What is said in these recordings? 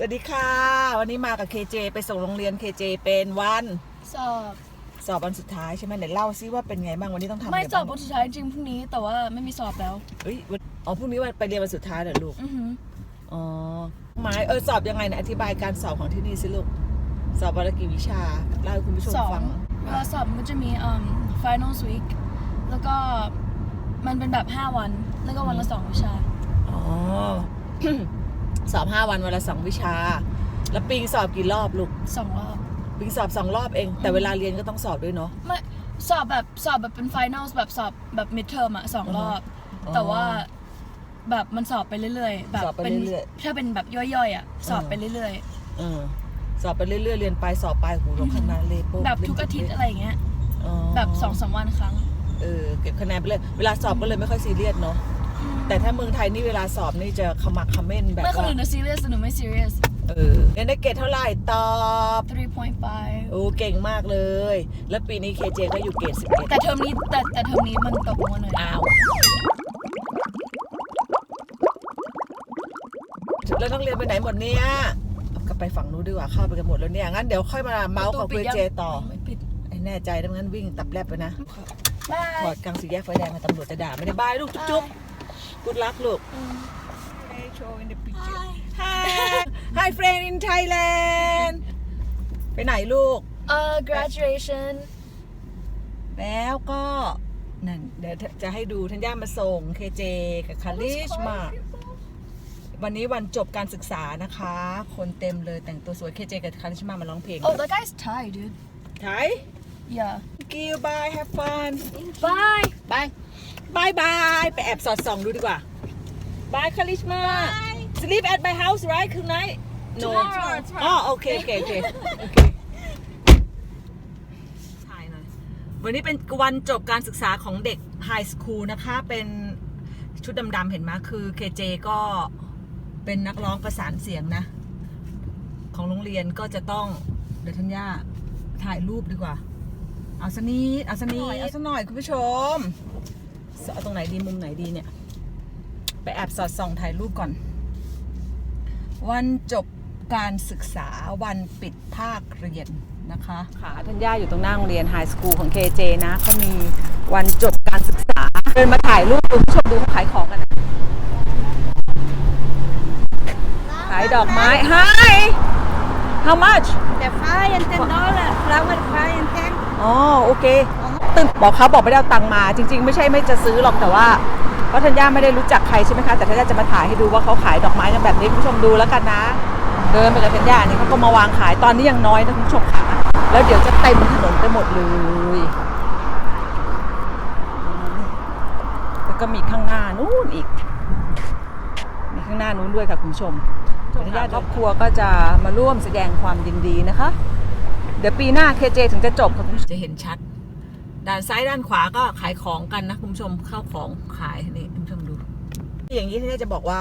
สวัสดีค่ะ วันนี้มากับ KJ ไปส่งโรงเรียน KJ เป็นวันสอบสอบวันสุดท้ายใช่ไหมไหนเล่าซิว่าเป็นไงบ้างวันนี้ต้องทำะรไม่สอบางวันสุดท้ายจริงพรุ่งนี้แต่ว่าไม่มีสอบแล้วเฮ้ยวันอ๋อพรุ่งนี้วันไปเรียนวันสุดท้ายเหรอลูกอือหืออ๋อหมายเออสอบยังไงนะอธิบายการสอบของที่นี่สิลูกสอบวันละกี่วิชาเล่าให้คุณผู้ชมสองฟังเวลาสอบมันก็จะมี um finals week แล้วก็มันเป็นแบบ 5 วัน แล้วก็วันละสองวิชา อ๋อ สอบห้าวันวันละสองวิชา แล้วปิงสอบกี่รอบลูกสองรอบปิงสอบสองรอบเอง แต่เวลาเรียนก็ต้องสอบด้วยเนาะไม่สอบแบบสอบแบบเป็น finals แบบสอบแบบ midterm อะสองรอบอ๋อแต่ว่าแบบมันสอบไปเรื่อยๆ แบบสอบไปเป็นเรื่อยถ้าเป็นแบบย่อยๆอะสอบไปเรื่อยเออสอบไปเรื่อยๆ เรียนไปสอบไปหูลงข้างหน้าเลยปุ๊ๆแบบทุกอาทิตย์อะไรอย่างเงี้ยอ๋อแบบสองสามวันครั้ง เออเก็บคะแนนไปเลย เวลาสอบก็เลยไม่ค่อยซีเรียสเนาะ แต่ถ้าเมืองไทยนี่เวลาสอบนี่จะขมักเขม้นแบบไม่คนว่าอื่นนะ serious แต่หนูไม่ serious เออเรียนได้เกรดเท่าไหร่ตอบ3.5 โอ้เก่งมากเลย แล้วปีนี้เคเจก็อยู่เกรดสิบเอ็ดแต่เทอมนี้แต่แต่เทอมนี้มันตกลงมาหน่อยอ้าว แล้วต้องเรียนไปไหนหมดเนี่ยก็ไปฝั่งนู้นดีกว่าเข้าไปกันหมดแล้วเนี่ย งั้นเดี๋ยวค่อยมาเมาส์กับเคเจต่อไม่ปิดไอ้แน่ใจดังนั้นวิ่งตับแลบไปนะบาถอยดกลางสี่แยกไฟแดงมาตำรวจจะด่าไม่ได้บายลูกจุ๊บจุ๊บ กุดรักลูก show in the picture Hi Hi friend in Thailand ไปไหนลูกเอ่อ graduation แล้วก็นั่นเดี๋ยวจะให้ดูทัญญามาส่งเคเจกับคาริชมา วันนี้วันจบการศึกษานะคะ คนเต็มเลยแต่งตัวสวยเคเจกับคาริชมามาร้องเพลง oh that guy's Thai dude ไทย yeah Thank you bye have fun bye บายบายบายไปแอบสอดส่องดูดีกว่าบายคาริชมา sleep at my house right คืนไหน no Tomorrow, tomorrow. อ๋อโอเคโอเคโอเคโอเคถ่ายหน่อยวันนี้เป็นวันจบการศึกษาของเด็กไฮสคูลนะคะ เป็นชุดดำๆเห็นไหมคือเคเจก็เป็นนักร้องประสานเสียงนะ ของโรงเรียนก็จะต้องเดี๋ยวทัญญาถ่ายรูปดีกว่า เอาสกนิดเอาสกนิดเอาสักหน่อยคุณผู้ชมเอาตรงไหนดีมุมไหนดีเนี่ย ไปแอบสอดส่องถ่ายรูปก่อน วันจบการศึกษาวันปิดภาคเรียนนะคะค่ะทัญญาอยู่ตรงหน้าโรงเรียนไฮสคูลของ KJ นะเขามีวันจบการศึกษา เดินมาถ่ายรูปคุณผู้ชมดูเขาขายของกันนะขายดอกไม้ Hi How much The five and ten dollar flower five and ten อ๋อโอเคตึกบอกเขาบอกไม่ได้เอาตังค์มา จริง ๆ ไม่ใช่ไม่จะซื้อหรอกแต่ว่าเพราะธัญญาไม่ได้รู้จักใครใช่ไหมคะแต่ธัญญาจะมาถ่ายให้ดูว่าเขาขายดอกไม้กันแบบนี้คุณผู้ชมดูแล้วกันนะ เดินไปกับธัญญานี่เขาก็มาวางขายตอนนี้ยังน้อยนะคุณผู้ชมค่ะแล้วเดี๋ยวจะเต็มถนนไปหมดเลยแล้วก็มีข้างหน้านู้นอีกมีข้างหน้านู้นด้วยค่ะคุณผู้ชมธัญญาครอบครัวก็จะมาร่วมแสดงความยินดีนะคะ เดี๋ยวปีหน้าเคเจถึงจะจบค่ะคุณผู้ชมจะเห็นชัด ด้านซ้ายด้านขวาก็ขายของกันนะคุณผู้ชมเข้าของขายนี่คุณผู้ชมดู อย่างนี้ที่นี่จะบอกว่า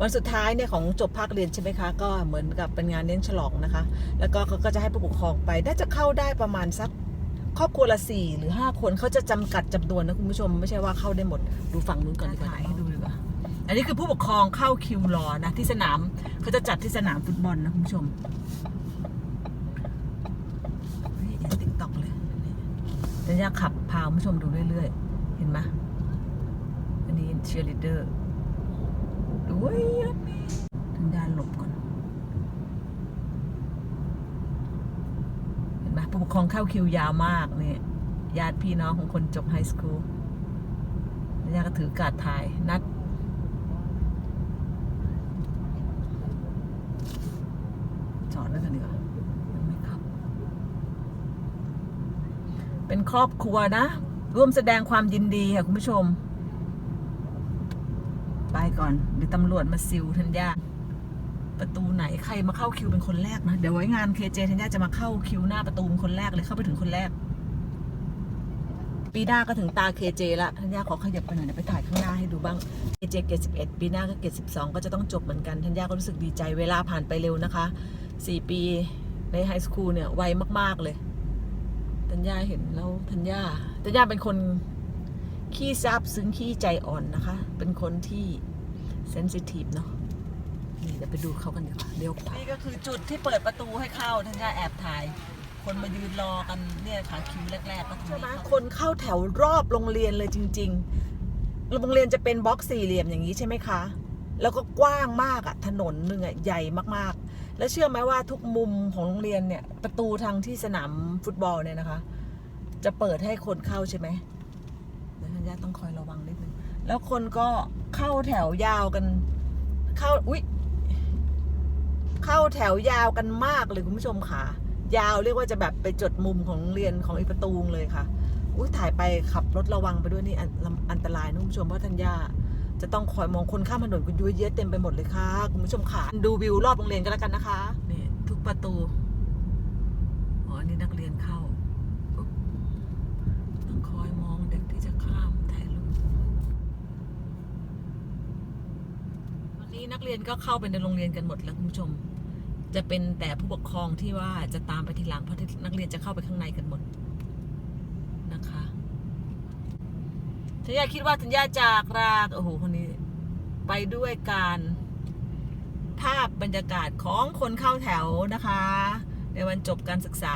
วันสุดท้ายเนี่ยของจบภาคเรียนใช่ไหมคะ ก็เหมือนกับเป็นงานเลี้ยงฉลองนะคะ แล้วก็เขาก็จะให้ผู้ปกครองไป น่าจะเข้าได้ประมาณสักครอบครัวละสี่หรือห้าคนเขาจะจำกัดจำนวนนะคุณผู้ชมไม่ใช่ว่าเข้าได้หมดดูฝั่งนู้นก่อนดีกว่าถ่ายให้ดูดีกว่าอันนี้คือผู้ปกครองเข้าคิวรอนะที่สนามเขาจะจัดที่สนามฟุตบอลนะคุณผู้ชม ตอกเลยจะยากขับพาคุณผู้ชมดูเรื่อยๆ เห็นไหมอันนี้เชียร์ลีดเดอร์ด้วยถึงด้านหลบก่อน เห็นไหมผู้ปกครองเข้าคิวยาวมากเนี่ยญาติพี่น้องของคนจบไฮสคูลยาก็ถือการ์ดถ่ายนัดจอดแล้วกันดีกว่ายังไม่ขับ เป็นครอบครัวนะ ร่วมแสดงความยินดีค่ะคุณผู้ชม ไปก่อนเดี๋ยวตำรวจมาซิลทัญญาประตูไหนใครมาเข้าคิวเป็นคนแรกนะ เดี๋ยวไว้งานเคเจทัญญาจะมาเข้าคิวหน้าประตูคนแรกเลยเข้าไปถึงคนแรก ปีหน้าก็ถึงตาเคเจละทัญญาขอขยับไปหน่อยเดี๋ยวไปถ่ายข้างหน้าให้ดูบ้างเคเจเกรดสิบเอ็ดปีหน้าก็เกรดสิบสองก็จะต้องจบเหมือนกันทัญญาก็รู้สึกดีใจเวลาผ่านไปเร็วนะคะสี่ปีในไฮสคูลเนี่ยไวมากๆเลย ธัญญาเห็นแล้วธัญญาธัญญาเป็นคนขี้ซาบซึ้งขี้ใจอ่อนนะคะ เป็นคนที่เซนซิทีฟเนาะนี่เดี๋ยวไปดูเขากันดีกว่าเลี้ยวขวานี่ก็คือจุดที่เปิดประตูให้เข้าท่านย่าแอบถ่าย คนมายืนรอกันเนี่ยค่ะคิวแรกๆก็ใช่ไหมคนเข้าแถวรอบโรงเรียนเลยจริง ๆ โรงเรียนจะเป็นบล็อกสี่เหลี่ยมอย่างนี้ใช่ไหมคะ แล้วก็กว้างมากอะถนนหนึ่งอะใหญ่มากๆ แล้วเชื่อไหมว่าทุกมุมของโรงเรียนเนี่ย ประตูทางที่สนามฟุตบอลเนี่ยนะคะ จะเปิดให้คนเข้าใช่ไหมเดี๋ยวท่านย่าต้องคอยระวังนิดนึง แล้วคนก็เข้าแถวยาวกัน เข้าอุ๊ยเข้าแถวยาวกันมากเลยคุณผู้ชมค่ะ ยาวเรียกว่าจะแบบไปจดมุมของโรงเรียนของอีประตูเลยค่ะ อุ้ยถ่ายไปขับรถระวังไปด้วยนี่อันอันตรายนะคุณผู้ชมเพราะทัญญา จะต้องคอยมองคนข้ามถนนกันเยุ่ยเยะเต็มไปหมดเลยค่ะคุณผู้ชมค่ะดูวิวรอบโรงเรียนกันแล้วกันนะคะนี่ทุกประตูอ๋อนี่นักเรียนเข้าต้องคอยมองเด็กที่จะข้ามถ่ายรูปวันนี้นักเรียนก็เข้าไปในโรงเรียนกันหมดแล้วคุณผู้ชม จะเป็นแต่ผู้ปกครองที่ว่าจะตามไปทีหลังเพราะนักเรียนจะเข้าไปข้างในกันหมด ธัญญาคิดว่าธัญญาจากราโอ้โหคนนี้ ไปด้วยการภาพบรรยากาศของคนเข้าแถวนะคะ ในวันจบการศึกษา